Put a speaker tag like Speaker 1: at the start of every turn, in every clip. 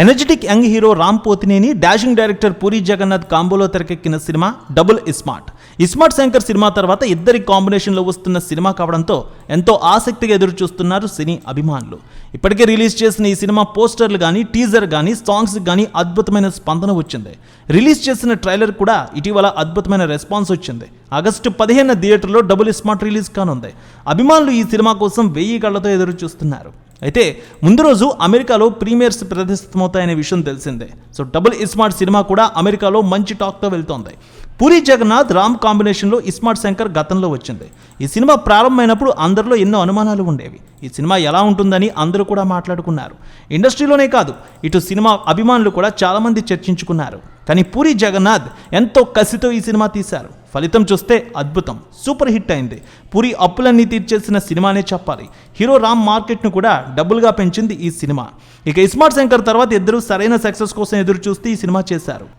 Speaker 1: Energetic young hero Ram Pothineni dashing director Puri Jagannadh కాంబోలో తెరకెక్కిన cinema double iSmart iSmart Shankar cinema తర్వాత ఇద్దరి కాంబినేషన్లో వస్తున్న సినిమా కావడంతో ఎంతో ఆసక్తిగా ఎదురు చూస్తున్నారు సినీ అభిమానులు. ఇప్పటికే రిలీజ్ చేసిన ఈ సినిమా పోస్టర్లు కానీ టీజర్ కానీ సాంగ్స్ కానీ అద్భుతమైన స్పందన వచ్చింది. రిలీజ్ చేసిన ట్రైలర్ కూడా ఇటీవల అద్భుతమైన రెస్పాన్స్ వచ్చింది. ఆగస్టు పదిహేను థియేటర్లో డబుల్ స్మార్ట్ రిలీజ్ కానుంది. అభిమానులు ఈ సినిమా కోసం వెయ్యి కళ్ళతో ఎదురు చూస్తున్నారు అయితే ముందు రోజు అమెరికాలో ప్రీమియర్స్ ప్రదర్శితమవుతాయనే విషయం తెలిసిందే. సో డబుల్ ఇస్మార్ట్ సినిమా కూడా అమెరికాలో మంచి టాక్తో వెళ్తోంది. పూరి జగన్నాథ్ రామ్ కాంబినేషన్లో ఇస్మార్ట్ శంకర్ గతంలో వచ్చింది. ఈ సినిమా ప్రారంభమైనప్పుడు అందరిలో ఎన్నో అనుమానాలు ఉండేవి. ఈ సినిమా ఎలా ఉంటుందని అందరూ కూడా మాట్లాడుకున్నారు. ఇండస్ట్రీలోనే కాదు ఇటు సినిమా అభిమానులు కూడా చాలామంది చర్చించుకున్నారు. కానీ పూరి జగన్నాథ్ ఎంతో కసితో ఈ సినిమా తీశారు. ఫలితం చూస్తే అద్భుతం. సూపర్ హిట్ అయింది. పూరి అప్పులన్నీ తీర్చేసిన సినిమానే చెప్పాలి. హీరో రామ్ మార్కెట్ను కూడా డబుల్గా పెంచింది ఈ సినిమా. ఇక ఇస్మార్ట్ శంకర్ తర్వాత ఇద్దరు సరైన సక్సెస్ కోసం ఎదురు చూస్తే ఈ సినిమా చేశారు.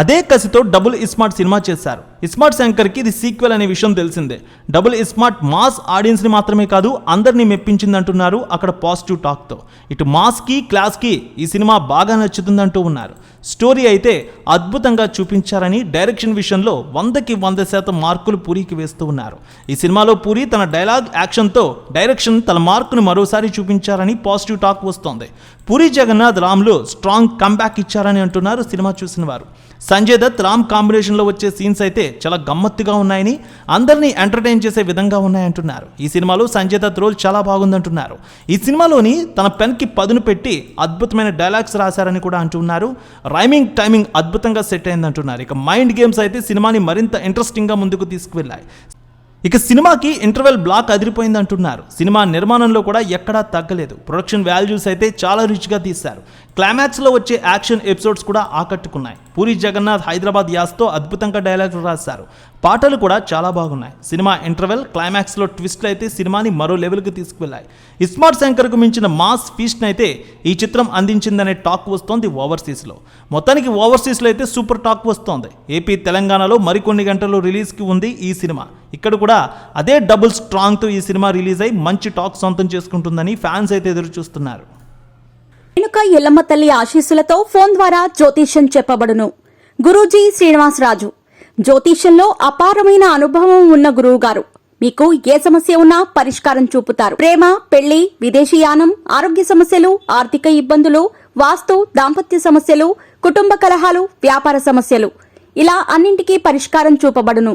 Speaker 1: అదే కసితో డబుల్ ఇస్మార్ట్ సినిమా చేశారు. ఇస్మార్ట్ శంకర్కి ఇది సీక్వెల్ అనే విషయం తెలిసిందే. డబుల్ ఇస్మార్ట్ మాస్ ఆడియన్స్ని మాత్రమే కాదు అందరినీ మెప్పించిందంటున్నారు అక్కడ పాజిటివ్ టాక్తో. ఇటు మాస్కి క్లాస్కి ఈ సినిమా బాగా నచ్చుతుందంటూ ఉన్నారు. స్టోరీ అయితే అద్భుతంగా చూపించారని డైరెక్షన్ విషయంలో వందకి వంద శాతం మార్కులు పూరికి వేస్తూ ఉన్నారు. ఈ సినిమాలో పూరి తన డైలాగ్ యాక్షన్తో డైరెక్షన్ తన మార్కును మరోసారి చూపించారని పాజిటివ్ టాక్ వస్తోంది. పూరి జగన్నాథ్ రామ్లు స్ట్రాంగ్ కంబ్యాక్ ఇచ్చారని అంటున్నారు సినిమా చూసిన వారు. సంజయ్ దత్ రామ్ కాంబినేషన్లో వచ్చే సీన్స్ అయితే చాలా గమ్మత్తుగా ఉన్నాయని అందరినీ ఎంటర్టైన్ చేసే విధంగా ఉన్నాయంటున్నారు. ఈ సినిమాలో సంజయ్ దత్ రోల్ చాలా బాగుందంటున్నారు. ఈ సినిమాలోని తన పెన్కి పదును పెట్టి అద్భుతమైన డైలాగ్స్ రాశారని కూడా అంటున్నారు. రైమింగ్ టైమింగ్ అద్భుతంగా సెట్ అయిందంటున్నారు. ఇక మైండ్ గేమ్స్ అయితే సినిమాని మరింత ఇంట్రెస్టింగ్గా ముందుకు తీసుకువెళ్ళాయి. ఇక సినిమాకి ఇంటర్వెల్ బ్లాక్ అదిరిపోయింది అంటున్నారు. సినిమా నిర్మాణంలో కూడా ఎక్కడా తగ్గలేదు. ప్రొడక్షన్ వాల్యూస్ అయితే చాలా రిచ్గా తీశారు. క్లైమాక్స్లో వచ్చే యాక్షన్ ఎపిసోడ్స్ కూడా ఆకట్టుకున్నాయి. పూరి జగన్నాథ్ హైదరాబాద్ యాస్తో అద్భుతంగా డైలాగులు రాశారు. పాటలు కూడా చాలా బాగున్నాయి. సినిమా ఇంటర్వెల్ క్లైమాక్స్లో ట్విస్ట్లు అయితే సినిమాని మరో లెవెల్కి తీసుకువెళ్ళాయి. ఇస్మార్ట్ శంకర్కు మించిన మాస్ ఫీస్ట్ని అయితే ఈ చిత్రం అందించిందనే టాక్ వస్తోంది ఓవర్సీస్లో. మొత్తానికి ఓవర్సీస్లో అయితే సూపర్ టాక్ వస్తోంది. ఏపీ తెలంగాణలో మరికొన్ని గంటల్లో రిలీజ్కి ఉంది ఈ సినిమా. ఇక్కడ కూడా అదే డబుల్ స్ట్రాంగ్తో ఈ సినిమా రిలీజ్ అయ్యి మంచి టాక్ సొంతం చేసుకుంటుందని ఫ్యాన్స్ అయితే ఎదురు చూస్తున్నారు.
Speaker 2: రేణుక ఎల్లమ్మ తల్లి ఆశీస్సులతో ఫోన్ ద్వారా జ్యోతిష్యం చెప్పబడును. గురూజీ శ్రీనివాసరాజు. జ్యోతిష్యంలో అపారమైన అనుభవం ఉన్న గురువు గారు మీకు ఏ సమస్య ఉన్నా పరిష్కారం చూపుతారు. ప్రేమ పెళ్ళి విదేశీయానం ఆరోగ్య సమస్యలు ఆర్థిక ఇబ్బందులు వాస్తు దాంపత్య సమస్యలు కుటుంబ కలహాలు వ్యాపార సమస్యలు. ఇలా అన్నింటికీ పరిష్కారం చూపబడును.